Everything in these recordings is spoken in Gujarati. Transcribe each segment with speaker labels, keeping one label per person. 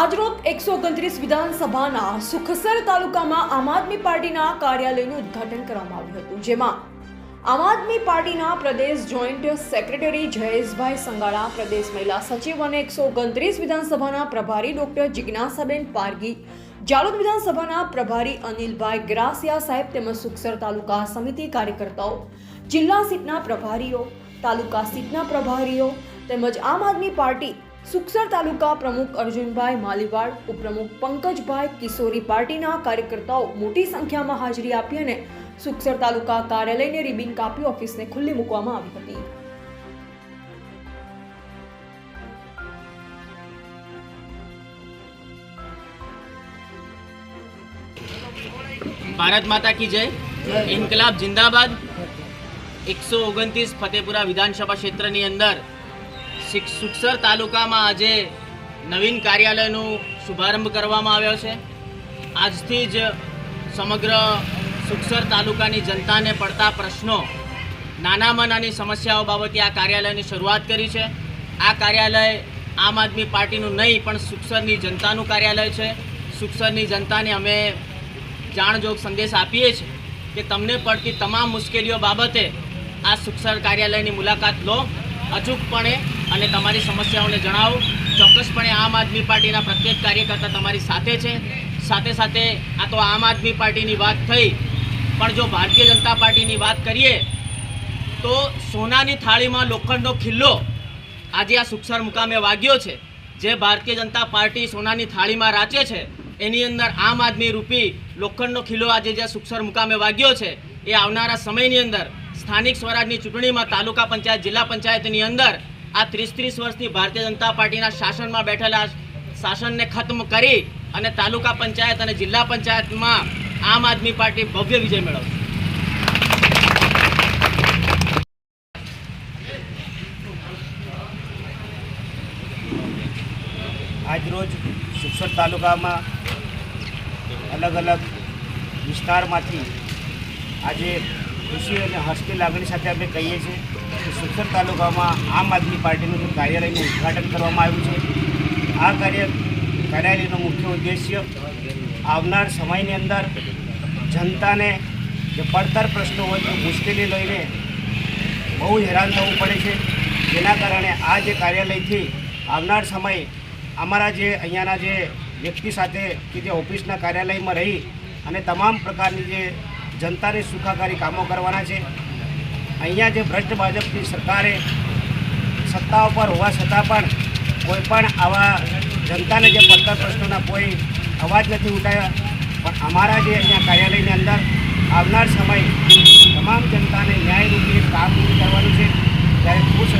Speaker 1: આજરોજ એકસો ઓગણત્રીસ વિધાનસભાના સુખસર તાલુકામાં આમ આદમી પાર્ટીના કાર્યાલયનું ઉદ્ઘાટન કરવામાં આવ્યું હતું, જેમાં આમ આદમી પાર્ટીના પ્રદેશ જોઈન્ટ સેક્રેટરી જયેશભાઈ સંગાળા, પ્રદેશ મહિલા સચિવ અને એકસો ઓગણત્રીસ વિધાનસભાના પ્રભારી ડોક્ટર જિજ્ઞાસાબેન પારગી જાલોદ વિધાનસભાના પ્રભારી અનિલભાઈ ગ્રાસિયા સાહેબ તેમજ સુખસર તાલુકા સમિતિ કાર્યકર્તાઓ, જિલ્લા સીટના પ્રભારીઓ, તાલુકા સીટના પ્રભારીઓ તેમજ આમ આદમી પાર્ટી સુખસર તાલુકા પ્રમુખ અર્જુનભાઈ માલીવાડ, ઉપપ્રમુખ પંકજભાઈ કિશોરી પાર્ટીના કાર્યકર્તાઓ મોટી સંખ્યામાં હાજરી આપી અને સુખસર તાલુકા કાર્યાલયને રિબિન કાપી ઓફિસને ખુલ્લી મૂકવામાં આવી હતી.
Speaker 2: ભારત માતા કી જય. ઇન્કલાબ જિંદાબાદ. એકસો ઓગણત્રીસ ફતેપુરા વિધાનસભા ક્ષેત્રની અંદર સુખસર તાલુકામાં આજે નવીન કાર્યાલયનું શુભારંભ કરવામાં આવ્યો છે. આજથી જ સમગ્ર સુખસર તાલુકાની જનતાને પડતા પ્રશ્નો, નાનામાં નાની સમસ્યાઓ બાબતે આ કાર્યાલયની શરૂઆત કરી છે. આ કાર્યાલય આમ આદમી પાર્ટીનું નહીં, પણ સુખસરની જનતાનું કાર્યાલય છે. સુખસરની જનતાને અમે જાણજોગ સંદેશ આપીએ છીએ કે તમને પડતી તમામ મુશ્કેલીઓ બાબતે આ સુખસર કાર્યાલયની મુલાકાત લો. અચૂકપણે અને તમારી સમસ્યાઓને જણાવો. ચોક્કસપણે આમ આદમી પાર્ટીના પ્રત્યેક કાર્યકર્તા તમારી સાથે છે. સાથે સાથે આ તો આમ આદમી પાર્ટીની વાત થઈ. પણ જો ભારતીય જનતા પાર્ટીની વાત કરીએ, તો સોનાની થાળીમાં લોખંડનો ખિલ્લો આજે આ સુખસર મુકામે વાગ્યો છે. જે ભારતીય જનતા પાર્ટી સોનાની થાળીમાં રાચે છે, એની અંદર આમ આદમી રૂપી લોખંડનો ખિલ્લો આજે જે સુખસર મુકામે વાગ્યો છે, એ આવનારા સમયની અંદર સ્થાનિક સ્વરાજની ચૂંટણીમાં તાલુકા પંચાયત, જિલ્લા પંચાયતની અંદર આ ત્રીસ ત્રીસ વર્ષની ભારતીય જનતા પાર્ટીના શાસનમાં બેઠેલા શાસનને ખત્મ કરી અને તાલુકા પંચાયત અને જિલ્લા પંચાયતમાં આમ આદમી પાર્ટી ભવ્ય વિજય મેળવશે.
Speaker 3: આજરોજ સુખસર તાલુકામાં અલગ અલગ વિસ્તારમાંથી આજે ખુશી અને હસ્તી લાગણી સાથે અમે કહીએ છીએ સુખસર તાલુકામાં આમ આદમી પાર્ટીનું કાર્યાલયનું ઉદ્ઘાટન કરવામાં આવ્યું છે. આ કાર્ય કાર્યાલયનો મુખ્ય ઉદ્દેશ્ય આવનાર સમયની અંદર જનતાને જે પડતર પ્રશ્નો હોય તો મુશ્કેલી લઈને બહુ હેરાન થવું પડે છે. જેના કારણે આ જે કાર્યાલયથી આવનાર સમય અમારા જે અહીંયાના જે વ્યક્તિ સાથે કે જે ઓફિસના કાર્યાલયમાં રહી અને તમામ પ્રકારની જે જનતાને સુખાકારી કામો કરવાના છે અહીંયા જે ભ્રષ્ટ ભાજપની સરકારે સત્તા ઉપર હોવા છતાં પણ કોઈ પણ આવા જનતાને જે પડતર પ્રશ્નોના કોઈ અવાજ નથી ઉઠાવ્યા પણ અમારા જે અહીંયા કાર્યાલયની અંદર આવનાર સમય તમામ જનતાને ન્યાયરૂપી કામ કરવાનું છે, ત્યારે ખુશ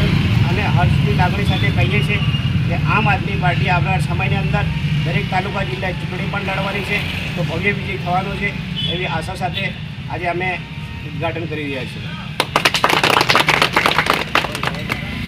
Speaker 3: અને હર્ષની લાગણી સાથે કહીએ છીએ કે આમ આદમી પાર્ટી આવનાર સમયની અંદર દરેક તાલુકા જિલ્લા ચૂંટણી પણ લડવાની છે, તો ભવ્ય વિજય થવાનો છે, એવી આશા સાથે આજે અમે ઉદ્ઘાટન કરી રહ્યા છીએ.